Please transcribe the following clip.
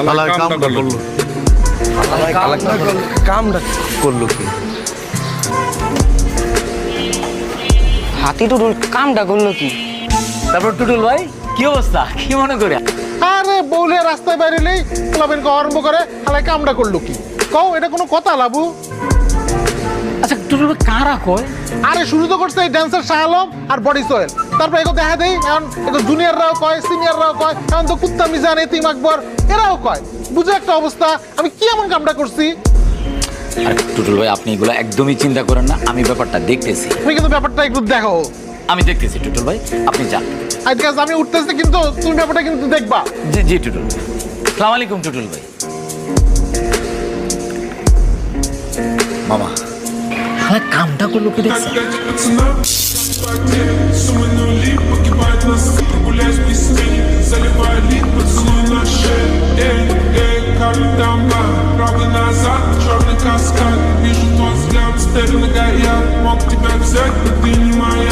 আল্লাহ কামটা করল। কামটা করল। কি? হাতি টুটুল কামটা করল কি? তারপর টুটুল ভাই কি অবস্থা? কি মনে করে? আরে বউলে রাস্তায় বেরোলেই ক্লাবের আরম্ভ করে আলাই কামটা করল কি? কও এটা কোনো কথা লাবু? আচ্ছা টুটুল কারা কয়? আরে শুরু তো করছে এই ড্যান্সার শাহ আলম আর বডি সোয়েল তারপর এগো দেখা দেই এখন এগো জুনিয়ররাও কয় সিনিয়ররাও কয় এখন তো কুত্তা মিজান এতিম আকবর এরাও কয়। বুঝে একটা অবস্থা আমি কি এমন কামটা করছি? আরে টুটুল ভাই আপনি এগুলো একদমই চিন্তা করেন না আমি ব্যাপারটা দেখতেছি। তুমি কিন্তু ব্যাপারটা একটু দেখো। আমি দেখতেছি টুটুল ভাই আপনি যান। আজকে আমি উঠতেছি কিন্তু তুমি ব্যাপারটা কিন্তু দেখবা। জি জি টুটুল সালাম আলাইকুম টুটুল ভাই। মামা হ্যাঁ কামটা করল কি দেখছেন? Суммы нули погибает на ссылку Прогуляюсь без смены Заливаю лик, поцелуй на шею Эй, эй, как там Правый назад, черный каскад Вижу твой взгляд, стелю на горят Мог тебя взять, но ты не моя